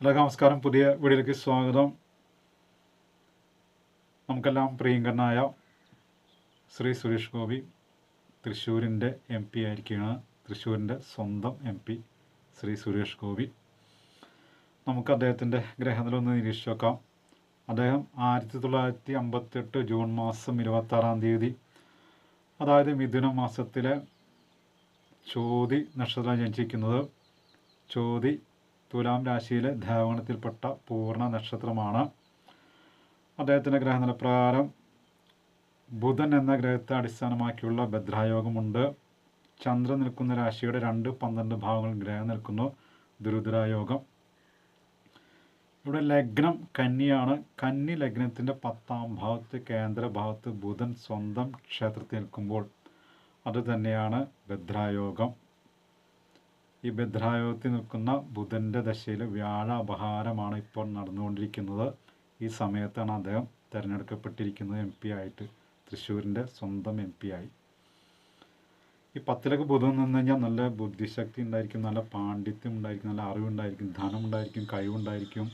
എല്ലാവർക്കും നമസ്കാരം. പുതിയ വീഡിയോയിലേക്ക് സ്വാഗതം. നമുക്കെല്ലാം പ്രിയങ്കരനായ ശ്രീ സുരേഷ് ഗോപി തൃശ്ശൂരിന്റെ എം പി ആയിരിക്കുകയാണ്. തൃശ്ശൂരിന്റെ സ്വന്തം എം പി ശ്രീ സുരേഷ് ഗോപി. നമുക്ക് അദ്ദേഹത്തിന്റെ ഗ്രഹനിലൊന്ന് നിരീക്ഷിച്ച് നോക്കാം. അദ്ദേഹം ആയിരത്തി തൊള്ളായിരത്തി അമ്പത്തെട്ട് ജൂൺ മാസം ഇരുപത്താറാം തീയതി അതായത് മിഥുന മാസത്തിലെ ചോതി നക്ഷത്രം ജനിച്ചിരിക്കുന്നത് ചോതി തുലാം രാശിയിലെ ധാവണത്തിൽപ്പെട്ട പൂർണ നക്ഷത്രമാണ്. അദ്ദേഹത്തിന്റെ ഗ്രഹനിലപ്രകാരം ബുധൻ എന്ന ഗ്രഹത്തെ അടിസ്ഥാനമാക്കിയുള്ള ഭദ്രായോഗമുണ്ട്. ചന്ദ്രൻ നിൽക്കുന്ന രാശിയുടെ രണ്ട് പന്ത്രണ്ട് ഭാഗങ്ങൾ ഗ്രഹം നിൽക്കുന്നു. ദുരുദ്രായോഗം. ഇവിടെ ലഗ്നം കന്നിയാണ്. കന്നി ലഗ്നത്തിന്റെ പത്താം ഭാവത്ത് കേന്ദ്ര ഭാഗത്ത് ബുധൻ സ്വന്തം ക്ഷേത്രത്തിൽ നിൽക്കുമ്പോൾ അത് തന്നെയാണ് ഭദ്രായോഗം. ഈ ഭദ്രായോഗത്തിൽ നിൽക്കുന്ന ബുധന്റെ ദശയിൽ വ്യാഴ അപഹാരമാണ് ഇപ്പോൾ നടന്നുകൊണ്ടിരിക്കുന്നത്. ഈ സമയത്താണ് അദ്ദേഹം തിരഞ്ഞെടുക്കപ്പെട്ടിരിക്കുന്നത് എം പി ആയിട്ട്. തൃശ്ശൂരിന്റെ സ്വന്തം എം പി ആയി. ഈ പത്തിലൊക്കെ ബുധൻ നിന്ന് കഴിഞ്ഞാൽ നല്ല ബുദ്ധിശക്തി ഉണ്ടായിരിക്കും നല്ല പാണ്ഡിത്യം ഉണ്ടായിരിക്കും നല്ല അറിവുണ്ടായിരിക്കും ധനം ഉണ്ടായിരിക്കും കഴിവുണ്ടായിരിക്കും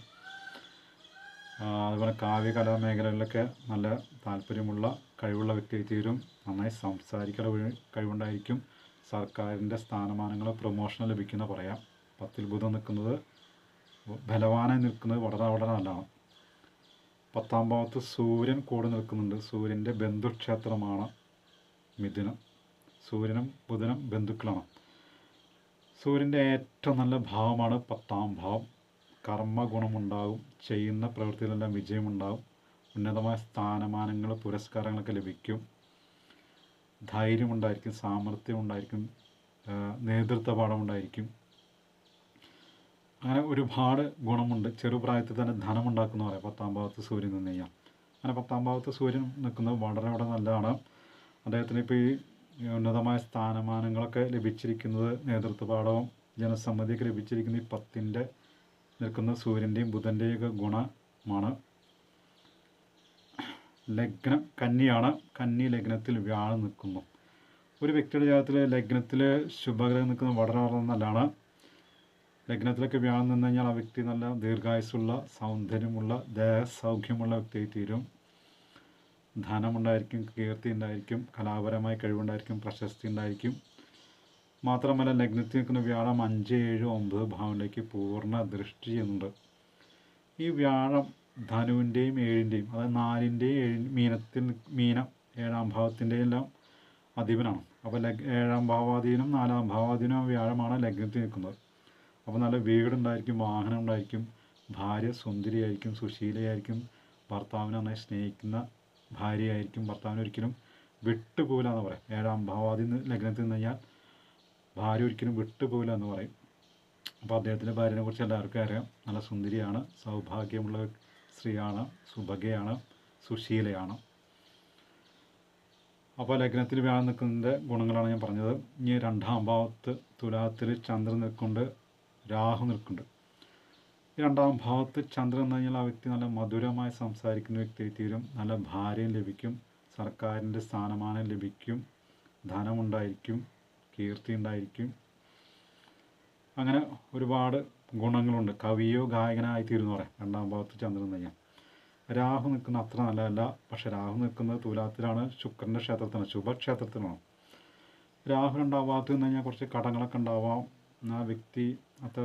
അതുപോലെ കാവ്യകലാ മേഖലകളിലൊക്കെ നല്ല താല്പര്യമുള്ള കഴിവുള്ള വ്യക്തി തീരും നന്നായി സംസാരിക്കാൻ കഴിവുണ്ടായിരിക്കും. സർക്കാരിന്റെ സ്ഥാനമാനങ്ങൾ പ്രൊമോഷൻ ലഭിക്കുന്ന പറയാം. പത്തിൽ ബുധം നിൽക്കുന്നത് ബലവാനായി നിൽക്കുന്നത് വളരെ വളരെ നല്ലതാണ്. പത്താം ഭാവത്ത് സൂര്യൻ കൂടെ നിൽക്കുന്നുണ്ട്. സൂര്യന്റെ ബന്ധുക്ഷേത്രമാണ് മിഥുനം. സൂര്യനും ബുധനും ബന്ധുക്കളാണ്. സൂര്യന്റെ ഏറ്റവും നല്ല ഭാവമാണ് പത്താം ഭാവം. കർമ്മ ഗുണമുണ്ടാകും ചെയ്യുന്ന പ്രവൃത്തിയിലെല്ലാം വിജയമുണ്ടാകും. ഉന്നതമായ സ്ഥാനമാനങ്ങൾ പുരസ്കാരങ്ങളൊക്കെ ലഭിക്കും. ധൈര്യമുണ്ടായിരിക്കും സാമർഥ്യം ഉണ്ടായിരിക്കും നേതൃത്വ പാഠമുണ്ടായിരിക്കും അങ്ങനെ ഒരുപാട് ഗുണമുണ്ട്. ചെറുപ്രായത്തിൽ തന്നെ ധനമുണ്ടാക്കുന്ന പറയാം പത്താം ഭാവത്ത് സൂര്യൻ നിന്ന് കഴിഞ്ഞാൽ. അങ്ങനെ പത്താം ഭാവത്ത് സൂര്യൻ നിൽക്കുന്നത് വളരെ വളരെ നല്ലതാണ്. അദ്ദേഹത്തിന് ഇപ്പോൾ ഈ ഉന്നതമായ സ്ഥാനമാനങ്ങളൊക്കെ ലഭിച്ചിരിക്കുന്നത് നേതൃത്വ പാഠവും ജനസമ്മതിയൊക്കെ ലഭിച്ചിരിക്കുന്ന ഈ പത്തിന്റെ നിൽക്കുന്ന സൂര്യന്റെയും ബുധന്റെയും ഒക്കെ ഗുണമാണ്. ലഗ്നം കന്നിയാണ്. കന്നി ലഗ്നത്തിൽ വ്യാഴം നിൽക്കുന്നു. ഒരു വ്യക്തിയുടെ ജാതത്തിൽ ലഗ്നത്തിൽ ശുഭഗ്രഹം നിൽക്കുന്നത് വളരെ വളരെ നല്ലതാണ്. ലഗ്നത്തിലൊക്കെ വ്യാഴം നിന്ന് കഴിഞ്ഞാൽ ആ വ്യക്തി നല്ല ദീർഘായുസുള്ള സൗന്ദര്യമുള്ള ദേഹസൗഖ്യമുള്ള വ്യക്തിയായി തീരും. ധനമുണ്ടായിരിക്കും കീർത്തി ഉണ്ടായിരിക്കും കലാപരമായ കഴിവുണ്ടായിരിക്കും പ്രശസ്തി ഉണ്ടായിരിക്കും. മാത്രമല്ല ലഗ്നത്തിൽ നിൽക്കുന്ന വ്യാഴം അഞ്ച് ഏഴ് ഒമ്പത് ഭാവനയിലേക്ക് പൂർണ ദൃഷ്ടി ചെയ്യുന്നുണ്ട്. ഈ വ്യാഴം ധനുവിന്റെയും ഏഴിന്റെയും അതായത് നാലിന്റെയും ഏഴ് മീനത്തിൽ മീനം ഏഴാം ഭാവത്തിന്റെ എല്ലാം അധിപനാണ്. അപ്പോൾ ലഗ് ഏഴാം ഭാവാധീനം നാലാം ഭാവാധീനം വ്യാഴമാണ് ലഗ്നത്തിൽ നിൽക്കുന്നത്. അപ്പോൾ നല്ല വീടുണ്ടായിരിക്കും വാഹനം ഉണ്ടായിരിക്കും ഭാര്യ സുന്ദരിയായിരിക്കും സുശീലയായിരിക്കും ഭർത്താവിനെ നന്നായി സ്നേഹിക്കുന്ന ഭാര്യയായിരിക്കും ഭർത്താവിനെ ഒരിക്കലും വിട്ടുപോകില്ല എന്ന് പറയും. ഏഴാം ഭാവാദി ലഗ്നത്തിൽ നിന്ന് കഴിഞ്ഞാൽ ഭാര്യ ഒരിക്കലും വിട്ടുപോകില്ല എന്ന് പറയും. അപ്പോൾ അദ്ദേഹത്തിന്റെ ഭാര്യനെ കുറിച്ച് എല്ലാവർക്കും അറിയാം. നല്ല സുന്ദരിയാണ് സൗഭാഗ്യമുള്ള സ്ത്രീയാണ് സുഭഗയാണ് സുശീലയാണ്. അപ്പോൾ ലഗ്നത്തിൽ വ്യാഴം നിൽക്കുന്നതിന്റെ ഗുണങ്ങളാണ് ഞാൻ പറഞ്ഞത്. ഇനി രണ്ടാം ഭാവത്ത് തുലാത്തിൽ ചന്ദ്രൻ നിൽക്കുന്നുണ്ട് രാഹു നിൽക്കുന്നുണ്ട്. രണ്ടാം ഭാവത്ത് ചന്ദ്രൻ എന്ന് കഴിഞ്ഞാൽ ആ വ്യക്തി നല്ല മധുരമായി സംസാരിക്കുന്ന വ്യക്തിയായി തീരും. നല്ല ഭാര്യയും ലഭിക്കും സർക്കാരിന്റെ സ്ഥാനമാനം ലഭിക്കും ധനമുണ്ടായിരിക്കും കീർത്തി ഉണ്ടായിരിക്കും. അങ്ങനെ ഒരുപാട് ഗുണങ്ങളുണ്ട്. കവിയോ ഗായകനായി തീരുന്നു പറയാം. രണ്ടാം ഭാഗത്ത് ചന്ദ്രൻ കഴിഞ്ഞാൽ രാഹു നിൽക്കുന്ന അത്ര നല്ലതല്ല. പക്ഷെ രാഹു നിൽക്കുന്നത് തുലാത്തിലാണ്. ശുക്രന്റെ ക്ഷേത്രത്തിലാണ്. ശുഭക്ഷേത്രത്തിലാണ്. രാഹു രണ്ടാം ഭാഗത്ത് നിന്ന് കഴിഞ്ഞാൽ കുറച്ച് കടങ്ങളൊക്കെ ഉണ്ടാവാം. ആ വ്യക്തി അത്ര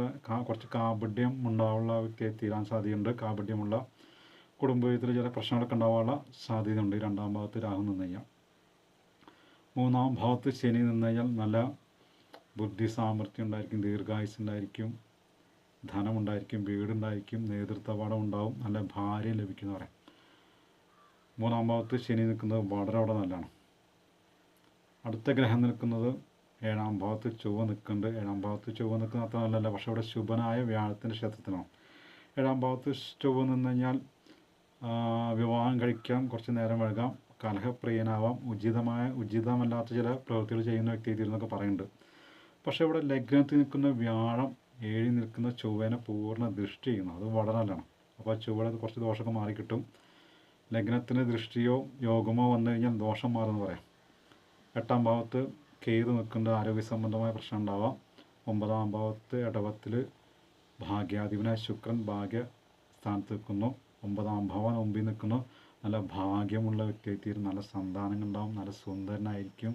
കുറച്ച് കാപഢ്യം ഉണ്ടാവുള്ള വ്യക്തിയെ തീരാൻ സാധ്യതയുണ്ട്. കാപഢ്യമുള്ള കുടുംബത്തിൽ ചില പ്രശ്നങ്ങളൊക്കെ ഉണ്ടാവാനുള്ള സാധ്യതയുണ്ട് രണ്ടാം ഭാഗത്ത് രാഹു നിന്ന് കഴിഞ്ഞാൽ. മൂന്നാം ഭാഗത്ത് ശനി നിന്ന് കഴിഞ്ഞാൽ നല്ല ബുദ്ധി സാമർഥ്യം ഉണ്ടായിരിക്കും ദീർഘായുസ് ഉണ്ടായിരിക്കും ധനമുണ്ടായിരിക്കും വീടുണ്ടായിരിക്കും നേതൃത്വപാഠം ഉണ്ടാവും നല്ല ഭാര്യ ലഭിക്കുന്ന പറയാം. മൂന്നാം ഭാവത്ത് ശനി നിൽക്കുന്നത് വളരെ അവിടെ നല്ലതാണ്. അടുത്ത ഗ്രഹം നിൽക്കുന്നത് ഏഴാം ഭാവത്ത് ചൊവ്വ നിൽക്കുന്നുണ്ട്. ഏഴാം ഭാവത്ത് ചൊവ്വ നിൽക്കുന്ന അത്ര നല്ലതല്ല പക്ഷെ അവിടെ ശുഭനായ വ്യാഴത്തിന്റെ ക്ഷേത്രത്തിലാണ്. ഏഴാം ഭാവത്ത് ചൊവ്വ നിന്ന് കഴിഞ്ഞാൽ വിവാഹം കഴിക്കാം കുറച്ച് നേരം വഴുകാം കലഹപ്രിയനാവാം ഉചിതമായ ഉചിതമല്ലാത്ത ചില പ്രവൃത്തികൾ ചെയ്യുന്ന വ്യക്തി എന്നൊക്കെ പറയുന്നുണ്ട്. പക്ഷേ ഇവിടെ ലഗ്നത്തിൽ നിൽക്കുന്ന വ്യാഴം ഏഴിൽ നിൽക്കുന്ന ചൊവ്വേനെ പൂർണ ദൃഷ്ടി ചെയ്യുന്നു. അത് വടനല്ലാണ് അപ്പോൾ ചൊവ്വയുടെ കുറച്ച് ദോഷമൊക്കെ മാറിക്കിട്ടും ലഗ്നത്തിന് ദൃഷ്ടിയോ യോഗമോ വന്നു കഴിഞ്ഞാൽ ദോഷം മാറുമെന്ന് പറയാം. എട്ടാം ഭാവത്ത് കേതു നിൽക്കുന്ന ആരോഗ്യ സംബന്ധമായ പ്രശ്നം ഉണ്ടാവാം. ഒമ്പതാം ഭാവത്ത് ഇടവത്തിൽ ഭാഗ്യാധിപനായ ശുക്രൻ ഭാഗ്യ സ്ഥാനത്ത് നിൽക്കുന്നു. ഒമ്പതാം ഭാവം മുമ്പിൽ നിൽക്കുന്നു. നല്ല ഭാഗ്യമുള്ള വ്യക്തിയായിത്തീരും. നല്ല സന്താനങ്ങൾ ഉണ്ടാവും നല്ല സുന്ദരനായിരിക്കും.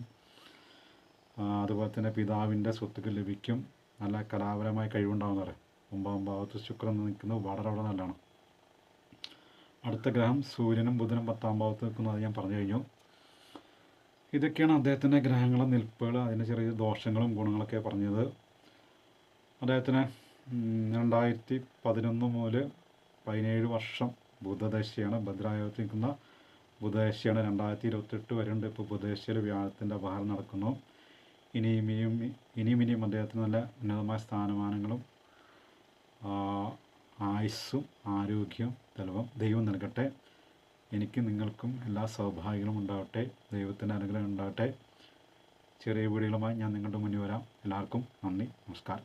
അതുപോലെ തന്നെ പിതാവിന്റെ സ്വത്തുക്കൾ ലഭിക്കും. നല്ല കലാപരമായ കഴിവുണ്ടാവും പറയാം. ഒമ്പതാം ഭാവത്ത് ശുക്രൻ നിൽക്കുന്നത് വളരെ വളരെ നല്ലതാണ് അടുത്ത ഗ്രഹം സൂര്യനും ബുധനും പത്താം ഭാവത്ത് നിൽക്കുന്നു അത് ഞാൻ പറഞ്ഞു കഴിഞ്ഞു. ഇതൊക്കെയാണ് അദ്ദേഹത്തിന്റെ ഗ്രഹങ്ങളും നിൽപ്പുകൾ അതിന്റെ ചെറിയ ദോഷങ്ങളും ഗുണങ്ങളൊക്കെ പറഞ്ഞത്. അദ്ദേഹത്തിന് രണ്ടായിരത്തി പതിനൊന്ന് മുതൽ പതിനേഴ് വർഷം ബുധദശയാണ് ഭദ്രായോഗത്തിൽ നിൽക്കുന്ന ബുധദശയാണ്. രണ്ടായിരത്തി ഇരുപത്തെട്ട് വരെയുണ്ട്. ഇപ്പോൾ ബുധദശയിൽ വ്യാഴത്തിന്റെ അപഹാരം നടക്കുന്നു. ഇനിയും ഇനിയും ഇനിയും ഇനിയും അദ്ദേഹത്തിന് നല്ല ഉന്നതമായ സ്ഥാനമാനങ്ങളും ആയുസ്സും ആരോഗ്യവും തെളിവും ദൈവം നൽകട്ടെ. എനിക്ക് നിങ്ങൾക്കും എല്ലാ സൗഭാഗ്യങ്ങളും ഉണ്ടാവട്ടെ. ദൈവത്തിന്റെ അനുഗ്രഹം ഉണ്ടാവട്ടെ. ചെറിയ വീടുകളുമായി ഞാൻ നിങ്ങളുടെ മുന്നിൽ വരാം. എല്ലാവർക്കും നന്ദി. നമസ്കാരം.